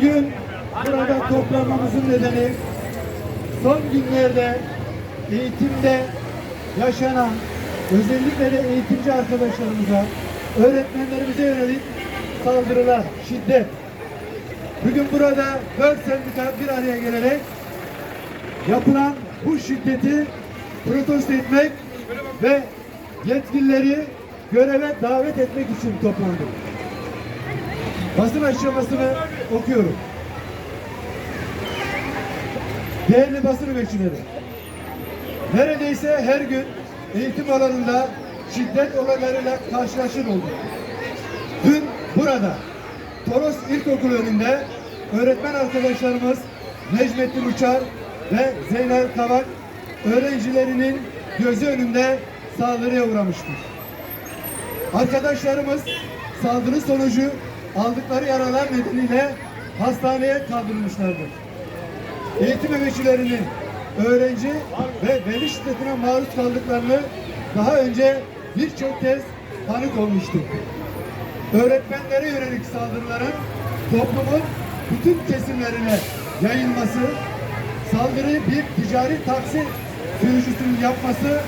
Bugün burada toplanmamızın nedeni son günlerde eğitimde yaşanan özellikle de eğitimci arkadaşlarımıza, öğretmenlerimize yönelik saldırılar, şiddet. Bugün burada dört sendika bir araya gelerek yapılan bu şiddeti protesto etmek ve yetkilileri göreve davet etmek için toplandık. Basın açıklamasını okuyorum. Değerli basın emekçileri, neredeyse her gün eğitim alanında şiddet olaylarıyla karşılaşır olduk. Dün burada Toros İlkokulu önünde öğretmen arkadaşlarımız Necmettin Uçar ve Zeynel Kavak öğrencilerinin gözü önünde saldırıya uğramıştır. Arkadaşlarımız saldırı sonucu aldıkları yaralar nedeniyle hastaneye kaldırılmışlardır. Eğitim emekçilerinin öğrenci ve veli şiddetine maruz kaldıklarını daha önce birçok kez tanık olmuştuk. Öğretmenlere yönelik saldırıların toplumun bütün kesimlerine yayılması, saldırıyı bir ticari taksi sürücüsünün yapması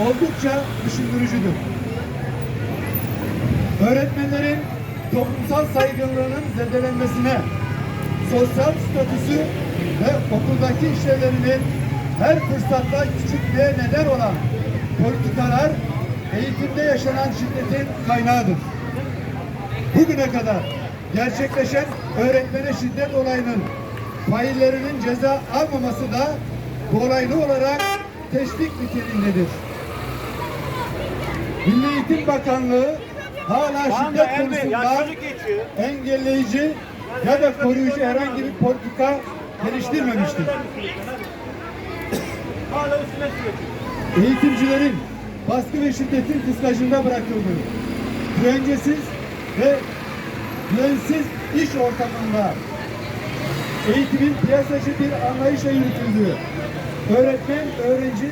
oldukça düşündürücüdür. Öğretmenlerin toplumsal saygınlığının zedelenmesine, sosyal statüsü ve okuldaki işlevlerinin her fırsatta küçültmeye neden olan politikalar eğitimde yaşanan şiddetin kaynağıdır. Bugüne kadar gerçekleşen öğretmene şiddet olayının faillerinin ceza almaması da dolaylı olarak teşvik niteliğindedir. Milli Eğitim Bakanlığı hala anda şiddet konusunda engelleyici ya da koruyucu herhangi bir politika geliştirmemiştir. Hala üstüne sürüyor. Eğitimcilerin baskı ve şiddetin kıskacında bırakıldığı, güvencesiz ve güvensiz iş ortamında eğitimin piyasacı bir anlayışla yürütüldüğü, öğretmen, öğrenci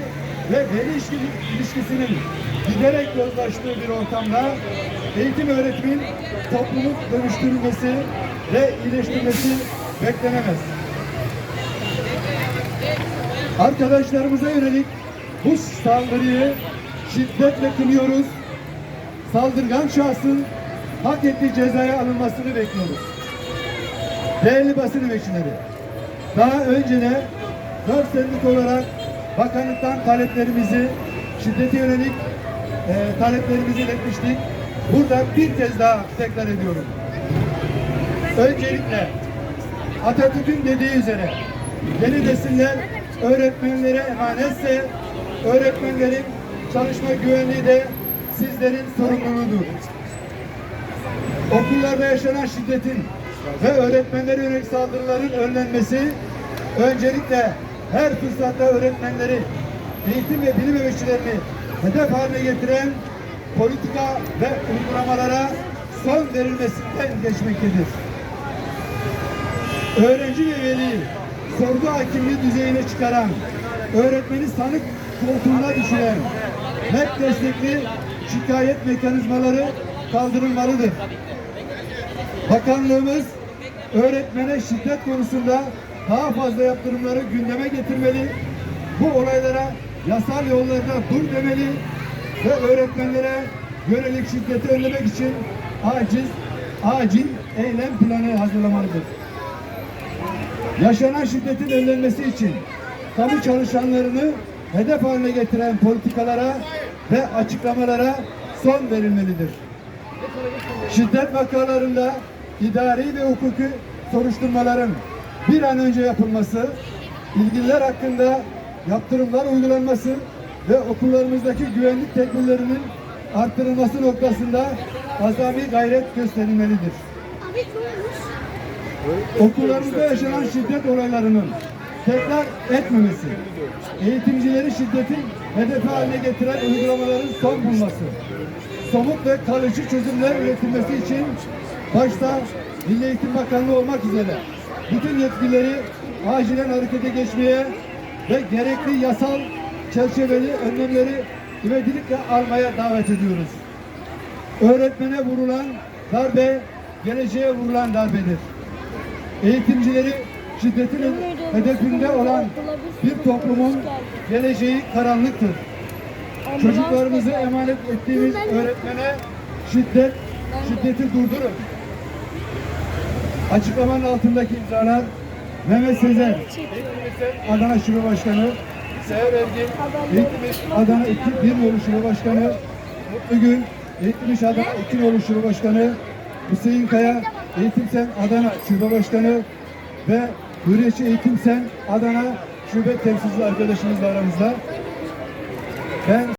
ve veli ilişki- ilişkisinin giderek yozlaştığı bir ortamda eğitim öğretimin toplumu dönüştürülmesi ve iyileştirmesi beklenemez. Arkadaşlarımıza yönelik bu saldırıyı şiddetle kınıyoruz. Saldırgan şahsın hak ettiği cezaya alınmasını bekliyoruz. Değerli basın emekçileri, daha önce de dört sendik olarak bakanlıktan taleplerimizi, şiddete yönelik e, taleplerimizi iletmiştik. Burada bir kez daha tekrar ediyorum. Öncelikle Atatürk'ün dediği üzere yeni nesiller öğretmenlere emanetse öğretmenlerin çalışma güvenliği de sizlerin sorumluluğudur. Okullarda yaşanan şiddetin ve öğretmenlere yönelik saldırıların önlenmesi öncelikle her fırsatta öğretmenleri, eğitim ve bilim emekçilerini hedef haline getiren politika ve uygulamalara son verilmesinden geçmektedir öğrenci ve veli sorgu hakimliği düzeyine çıkaran, öğretmeni sanık koltuğuna düşüren, MEP destekli şikayet mekanizmaları kaldırılmalıdır. Bakanlığımız öğretmene şiddet konusunda daha fazla yaptırımları gündeme getirmeli, bu olaylara yasal yollarda dur demeli ve öğretmenlere yönelik şiddeti önlemek için aciz, acil eylem planı hazırlamalıdır. Yaşanan şiddetin önlenmesi için kamu çalışanlarını hedef haline getiren politikalara ve açıklamalara son verilmelidir. Şiddet vakalarında idari ve hukuki soruşturmaların bir an önce yapılması, ilgililer hakkında yaptırımlar uygulanması ve okullarımızdaki güvenlik tedbirlerinin arttırılması noktasında azami gayret gösterilmelidir. Okullarımızda yaşanan şiddet olaylarının tekrar etmemesi, eğitimcileri şiddetin hedefi haline getiren uygulamaların son bulması, somut ve kalıcı çözümler üretilmesi için başta Milli Eğitim Bakanlığı olmak üzere bütün yetkilileri acilen harekete geçmeye ve gerekli yasal çerçeveli önlemleri ivedilikle almaya davet ediyoruz. Öğretmene vurulan darbe geleceğe vurulan darbedir Eğitimcileri şiddetin hedefinde olan bir toplumun geleceği karanlıktır. Çocuklarımızı emanet ettiğimiz öğretmene şiddet, şiddeti durdurun. Açıklamanın altındaki imzalar Mehmet Sezer, Adana Şube Başkanı, Seher Ergin, Eğitim Adana 2 1 Nolu Şube Başkanı, Mutlu Gül, Eğitim İş Adana 2 Nolu Şube Başkanı, Hüseyin Kaya, Eğitim Sen Adana Şube Başkanı ve Hürriyetçi Eğitim Sen Adana Şube temsilcisi arkadaşımız da aramızda. Ben